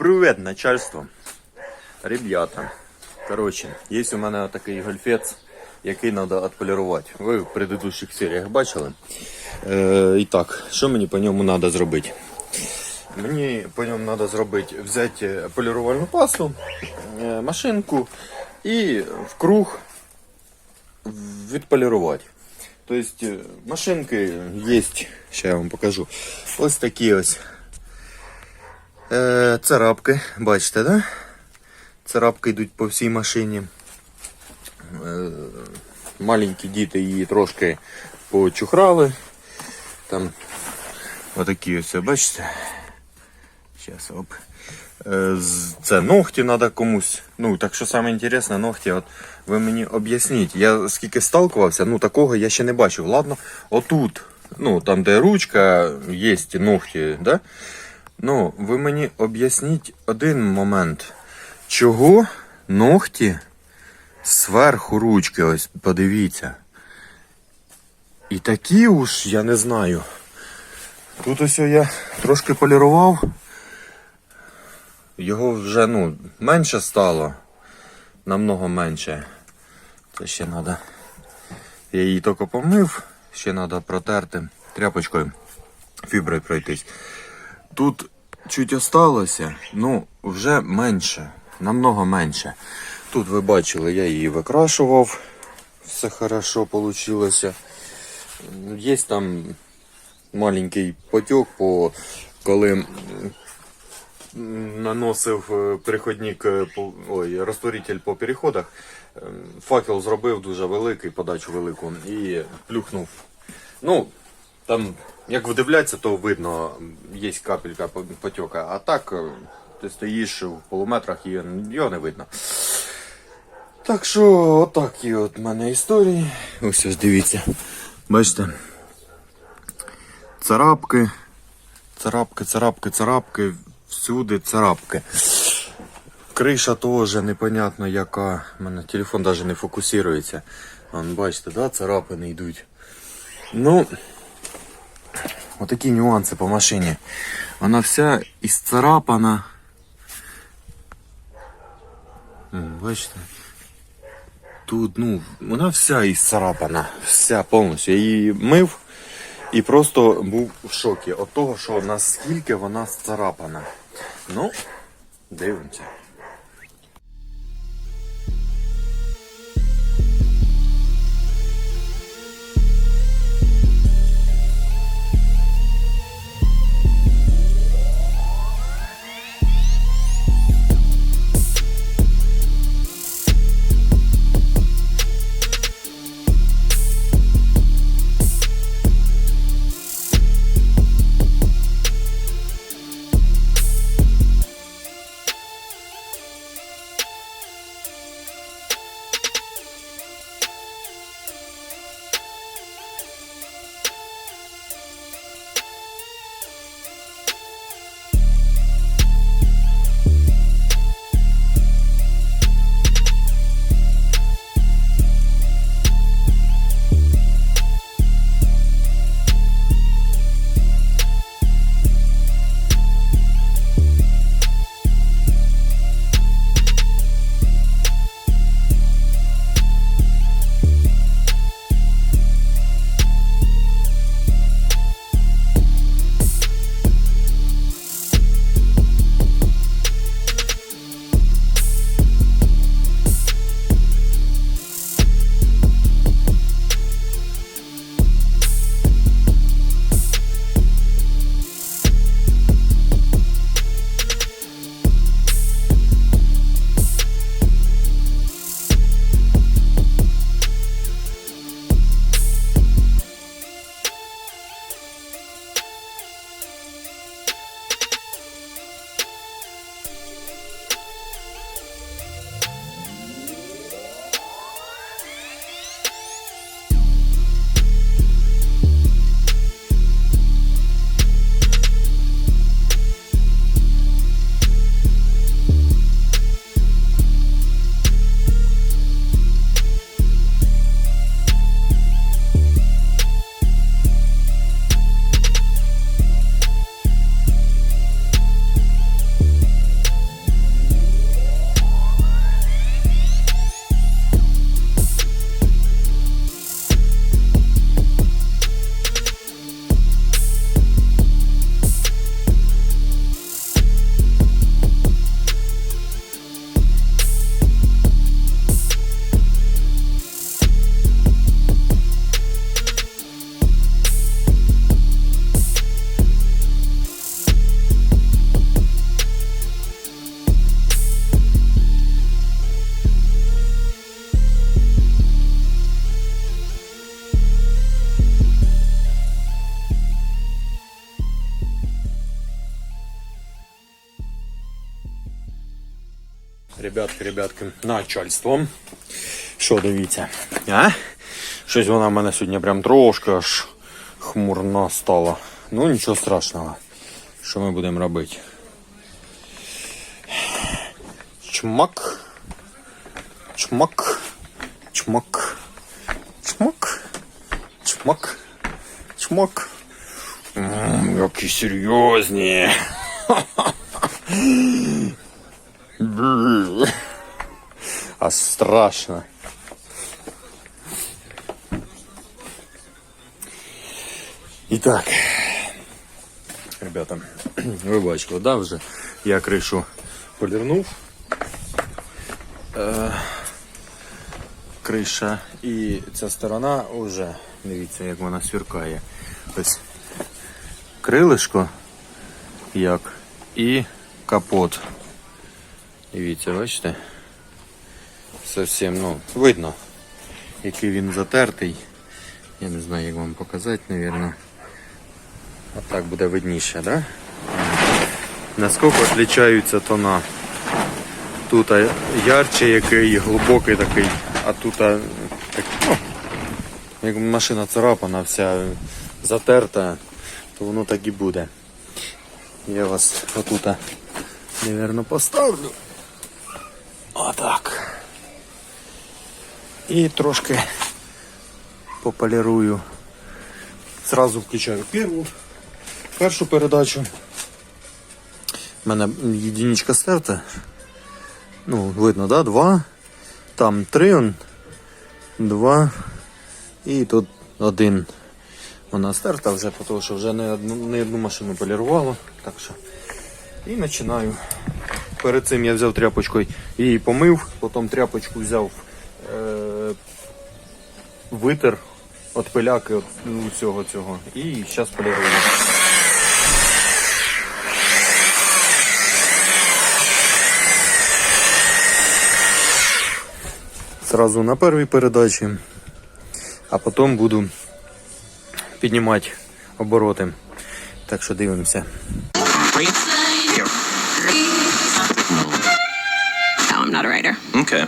Привет, начальство. Ребята. Короче, є у мене такий гольфець, який треба відполірувати. Ви в предыдущих серіях бачили. Е, і так, що мені по ньому треба зробити? Мені по ньому треба зробити, взяти полірувальну пасту, е, машинку і в круг відполірувати. Тобто машинки є, ще я вам покажу. Ось такі ось е, царапки, бачите, да? Царапки йдуть по всій машині. Е, маленькі діти її трошки почухрали. Там отакі ось, бачите? Зараз оп. Е, Це ногті треба комусь. Ну, так що саме ногті, от ви мені об'ясніть. Я скільки сталкувався, ну такого я ще не бачив. Ладно, отут, ну там, де ручка, є ногті, да? Ну, ви мені об'ясніть один момент. Чого ногті зверху ручки, ось подивіться. І такі уж, я не знаю. Тут ось я трошки полірував. Його вже ну, менше стало. Намного менше. Це ще треба. Я її тільки помив, ще треба протерти тряпочкою, фіброю пройтись. Тут чуть осталося, ну вже менше, намного менше. Тут ви бачили, я її викрашував. Все хорошо вийшло. Є там маленький потік, по коли наносив е, переходник, е, ой, розтворитель по переходах. е, Факел зробив дуже великий, подачу велику і плюхнув. Ну, там, як вдивляться, то видно, є капелька по- потьока. А так, е, ти стоїш в полуметрах і його не видно. Так що, отакі от мене історії. Ось ось дивіться. Бачите? Царапки. Царапки, царапки, царапки. Всюди царапки. Криша теж непонятно яка. У мене телефон навіть не фокусується. Вон, бачите, да, царапини йдуть. Ну, отакі нюанси по машині. Вона вся ісцарапана. М, Бачите? Тут, ну, вона вся ісцарапана. Вся повністю. Я її мив і просто був в шокі від того, що наскільки вона зцарапана. Ну, дивимося. Ребятки, ребятки, начальством. Що дивіться? А? Щось вона в мене сьогодні прям трошки аж хмурна стала. Ну нічого страшного. Що ми будемо робити? Чмак. Чмак. Чмак. Чмак. Чмак. Чмак. Ммм, які серйозні. А страшно. Итак, ребята, ви бачили, да, вже я кришу полірнув. Е, криша і ця сторона вже, дивіться, як вона сверкає. Ось крилишко як і капот. Дивіться, бачите? Совсем, ну, видно, який він затертий. Я не знаю, як вам показати, мабуть. А так буде видніше, да? Наскільки відрізняються тона. Тут ярче який, глибокий такий, а тут так, ну, як машина царапана, вся затерта, то воно так і буде. Я вас отут, мабуть, поставлю. Отак. І трошки пополірую. Зразу включаю перву, першу передачу. У мене єдиничка стерта. Ну, видно, да? Два. Там три, он, два. І тут один. Вона стерта вже, тому що вже не одну, не одну машину полірувала. Так що. І починаю. Перед цим я взяв тряпочкою її помив, потім тряпочку взяв, е- витер від пиляки от, ну, цього цього. І зараз полірую. Сразу на першій передачі, а потім буду піднімати обороти. Так що дивимося. Not a writer. Okay.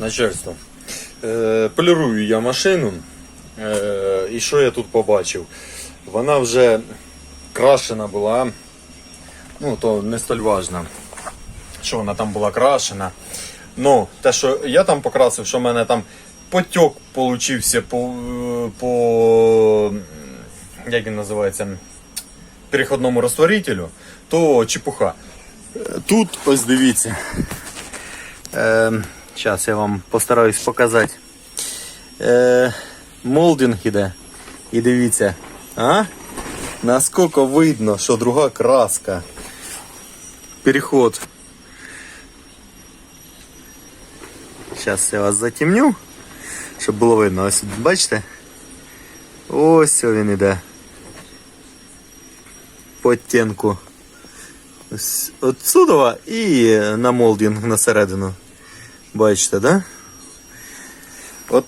Начальство. Е, полірую я машину. Е, і що я тут побачив? Вона вже крашена була. Ну, то не столь важно, що вона там була крашена. Ну, те, що я там покрасив, що в мене там потік получився по, по як він називається, переходному розтворителю, то чепуха. Е, Тут ось дивіться. Зараз я вам постараюсь показати. Е, молдинг іде. І дивіться. А? Наскільки видно, що друга краска. Переход. Зараз я вас затемню, щоб було видно. Ось бачите? Ось він іде. По оттенку. Ось Отсюда і на молдинг на середину. Бачите, да? От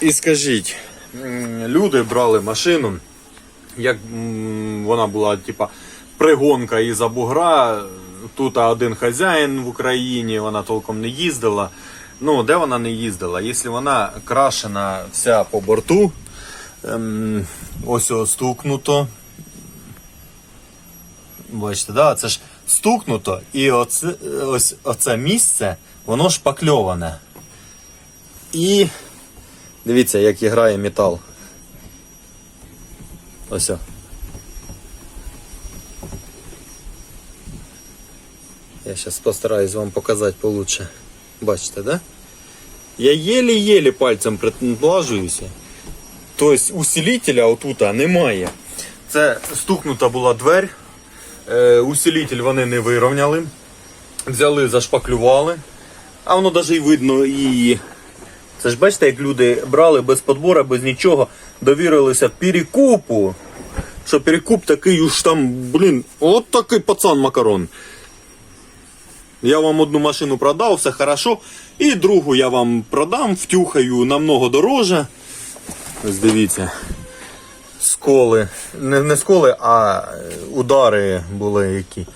і скажіть, люди брали машину, як вона була, типа, пригонка із-за бугра. Тут один хазяїн в Україні, вона толком не їздила. Ну, де вона не їздила? Якщо вона крашена вся по борту, ем, ось ось стукнуто. Бачите, да? це ж стукнуто, і оце, ось оце місце, воно шпакльоване. І дивіться, як грає метал. Ось. Я зараз постараюсь вам показати получше. Бачите, да? Я єлі-єлі пальцем приблажуюся. Тобто усилителя отута немає. Це стукнута була двері. Е, усилитель вони не вирівняли. Взяли, зашпаклювали. А воно навіть і видно і. Це ж бачите, як люди брали без подбора, без нічого, довірилися перекупу. Що перекуп такий уж там, блін, от такий пацан макарон. Я вам одну машину продав, все хорошо. І другу я вам продам, втюхаю намного дороже. Ось дивіться. Сколи. Не, не сколи, а е, удари були які.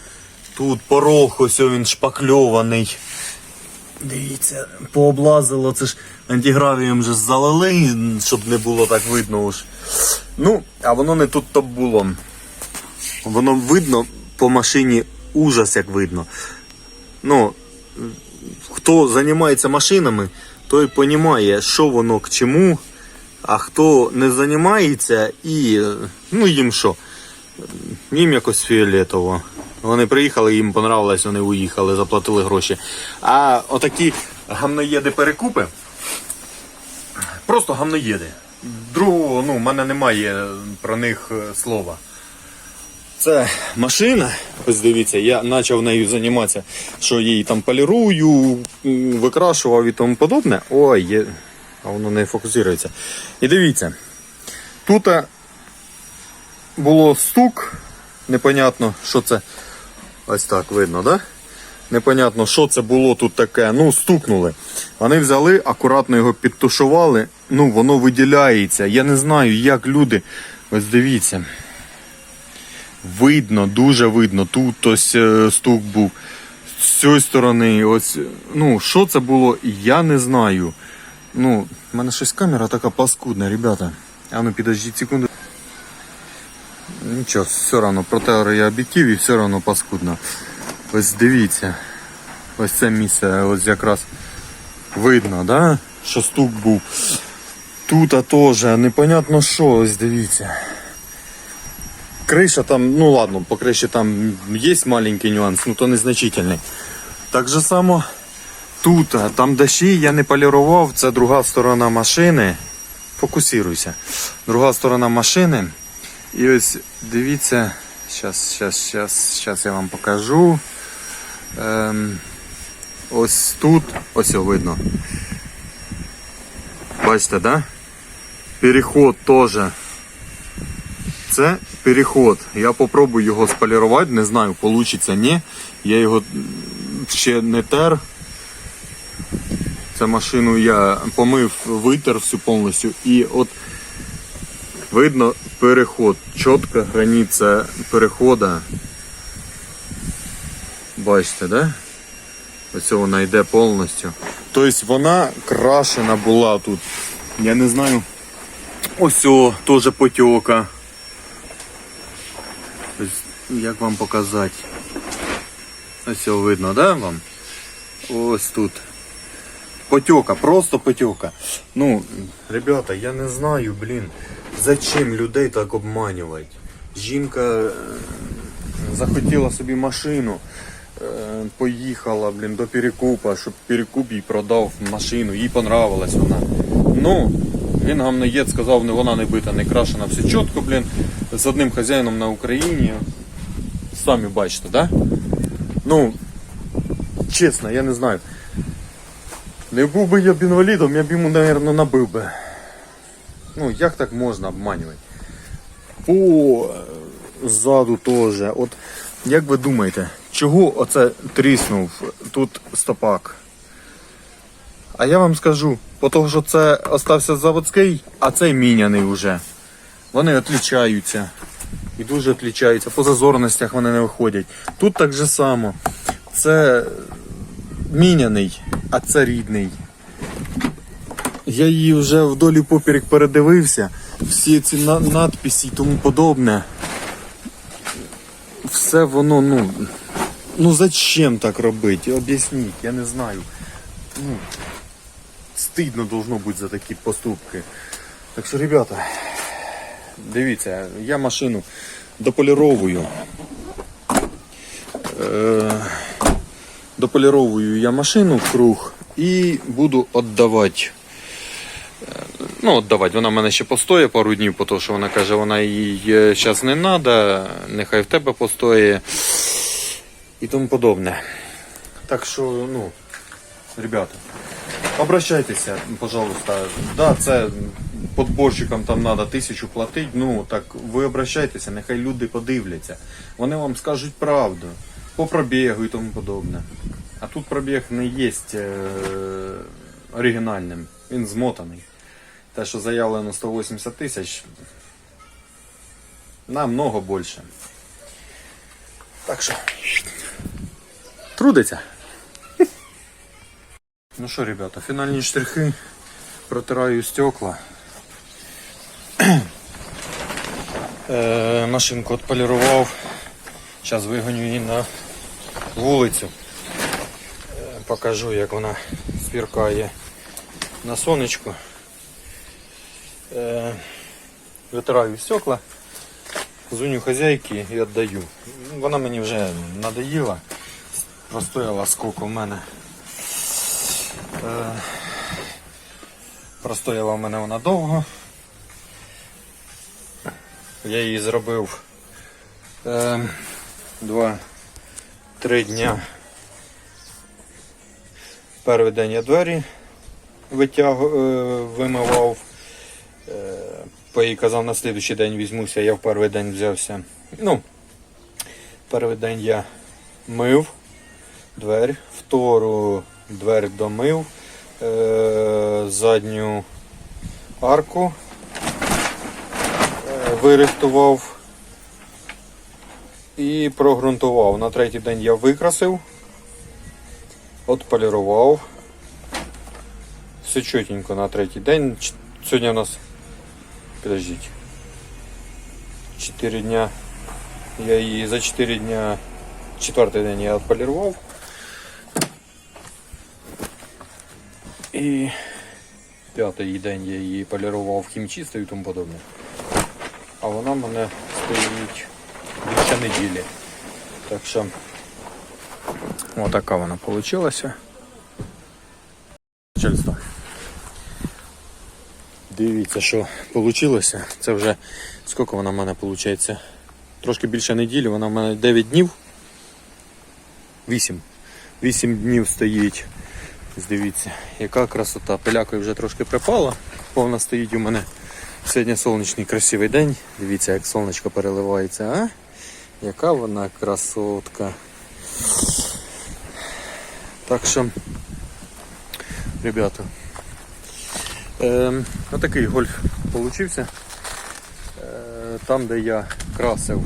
Тут порог, ось він шпакльований. Дивіться, пооблазило, це ж антигравієм же залили, щоб не було так видно уж. Ну, а воно не тут то було. Воно видно по машині ужас, як видно. Ну, хто займається машинами, той розуміє, що воно к чому, а хто не займається і ну їм що? Їм якось фіолетово. Вони приїхали, їм понравилось, вони уїхали, заплатили гроші. А отакі гамноєди перекупи. Просто гамноєди. Другого, ну, в мене немає про них е, слова. Це машина. Ось дивіться, я почав нею займатися, що її там полірую, викрашував і тому подобне. Ой, є... а воно не фокусується. І дивіться, тут е, було стук, непонятно, що це. Ось так видно, да? Непонятно, що це було тут таке. Ну, стукнули. Вони взяли, акуратно його підтушували. Ну, воно виділяється. Я не знаю, як люди. Ось дивіться. Видно, дуже видно. Тут ось е, стук був. З цієї сторони, ось. Ну, що це було, я не знаю. Ну, в мене щось камера така паскудна, ребята. А ну підождіть секунду. Нічого, все одно протер я об'єктив і все одно паскудно. Ось дивіться. Ось це місце, ось якраз видно, да? що стук був. Тут теж, непонятно що, ось дивіться. Криша там, ну ладно, по криші там є маленький нюанс, ну то незначительний. Так же само тут, там дощі я не полірував, це друга сторона машини. Фокусируйся. Друга сторона машини. І ось дивіться, зараз, зараз, зараз, зараз я вам покажу. Ем, ось тут, ось о, видно. Бачите, да? Переход теж. Це переход. Я попробую його сполірувати, не знаю, вийде, ні. Я його ще не тер. Цю машину я помив, витер всю повністю. І от видно переход. Чітка границя переходу. Бачите, да? Ось вона йде повністю. Тобто вона крашена була тут. Я не знаю. Ось о, теж потьока. Як вам показати? Ось о, видно, да, вам? Ось тут. Потьока, просто потьока. Ну, ребята, я не знаю, блін, зачем людей так обманювати. Жінка е, захотіла собі машину, е, поїхала, блін, до перекупа, щоб перекуп їй продав машину, їй понравилась вона. Ну, він гамноєд сказав, не вона не бита, не крашена, все чітко, блін, з одним хазяїном на Україні. Самі бачите, да? Ну, чесно, я не знаю. Не був би я б інвалідом, я б йому, мабуть, набив би. Ну, як так можна обманювати? По ззаду теж. От як ви думаєте, чого оце тріснув тут стопак? А я вам скажу, по того, що це остався заводський, а цей міняний вже. Вони відлічаються. І дуже відлічаються. По зазорностях вони не виходять. Тут так же само. Це міняний, а це рідний. Я її вже вдолі поперек передивився. Всі ці на- надписи і тому подобне. Все воно, ну. Ну зачем так робити? Об'ясніть, я не знаю. Ну, стидно должно бути за такі поступки. Так що, ребята, дивіться, я машину дополіровую. Е, дополіровую я машину в круг і буду віддавати. Ну, віддавати. Вона в мене ще постоє пару днів, тому що вона каже, вона їй зараз не треба, нехай в тебе постоє і тому подобне. Так що, ну, ребята, обращайтеся, пожалуйста. Да, це подборщикам там треба тисячу платити. Ну так ви обращайтеся, нехай люди подивляться. Вони вам скажуть правду по пробігу і тому подобне. А тут пробіг не є е, оригінальним, він змотаний. Те, що заявлено 180 тисяч, намного більше. Так що, трудиться. Ну що, ребята, фінальні штрихи. Протираю стекла. Е, машинку відполірував. Зараз вигоню її на вулицю. Е, покажу, як вона сверкає на сонечку. Е, витираю стекла, дзвоню хазяйки і віддаю. Вона мені вже надоїла. Простояла скільки в мене. Е, простояла в мене вона довго. Я її зробив е, два-три дня. Перший день я двері витяг, вимивав. Е, по їй казав, на слідуючий день візьмуся, я в перший день взявся. Ну, перший день я мив двері, втору двері домив, е, задню арку е, вирихтував і прогрунтував. На третій день я викрасив, отполірував. Все чотенько на третій день. Сьогодні у нас, подождіть, 4 дня. Я її за 4 дня, четвертий день я отполірував. І п'ятий день я її полірував хімчистою і тому подобне. А вона в мене стоїть більше неділі. Так що отака вона вийшла. Начальство. Дивіться, що вийшло. Це вже скільки вона в мене виходить? Трошки більше неділі, вона в мене 9 днів. 8. 8 днів стоїть. Дивіться, яка красота. Пилякою вже трошки припала. Повна стоїть у мене сьогодні сонячний красивий день. Дивіться, як сонечко переливається, а? Яка вона красотка. Так що, ребята, Ем, отакий гольф получився. Е, там, де я красив,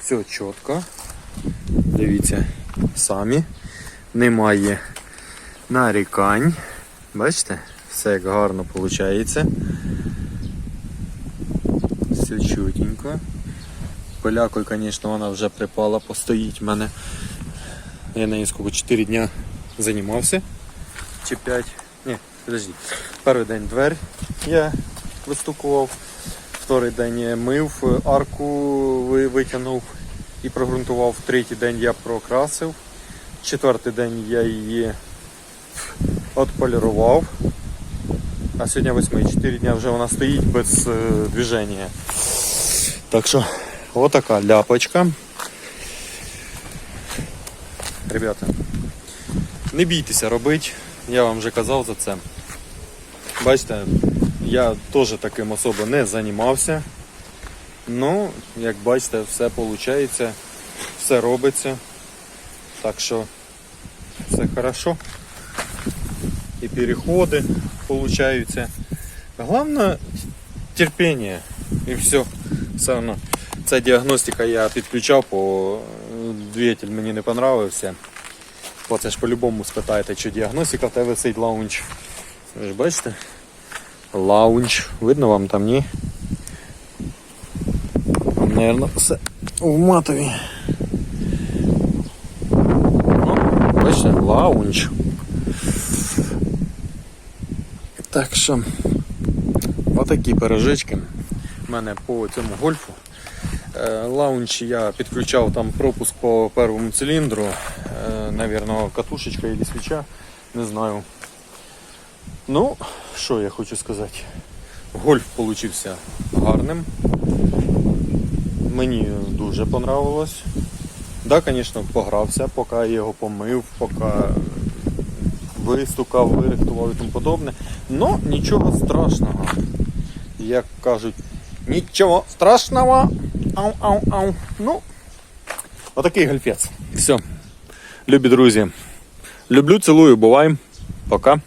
все чітко. Дивіться, самі. Немає нарікань. Бачите? Все як гарно виходить. Все чутенько. Полякою, звісно, вона вже припала, постоїть в мене. Я нею скільки 4 дня займався. Чи 5. Ні, подожди. Перший день двері я вистукував, вторий день мив, арку витягнув і прогрунтував. Третій день я прокрасив. Четвертий день я її отполірував. А сьогодні восьмий. Чотири дня вже вона стоїть без е, движення. Так що, отака ляпочка. Ребята, не бійтеся робити, я вам вже казав за це. Бачите, я теж таким особо не займався. Ну, як бачите, все виходить, все робиться. Так що все хорошо. і переходи получаються. Головне терпіння і все. Все одно. Ця діагностика я підключав, бо е, двигатель мені не понравився. Бо це ж по-любому спитаєте, чи діагностика в тебе висить лаунч. Ви ж бачите? Лаунч. Видно вам там ні? Там, наверно, все в матові. Ну, бачите, лаунч. Так що, отакі пирожечки в мене по цьому гольфу. Е, Лаунч я підключав там пропуск по першому циліндру. Е, Навірно, катушечка або свіча. Не знаю. Ну, що я хочу сказати. Гольф получився гарним. Мені дуже понравилось. Да, звісно, погрався, поки я його помив, поки вистукав, вирихтував і тому подобне. Но нічого страшного. Як кажуть, нічого страшного. Ау, ау, ау. Ну, отакий гольфець. Все. Любі друзі. Люблю, цілую, бувай. Пока.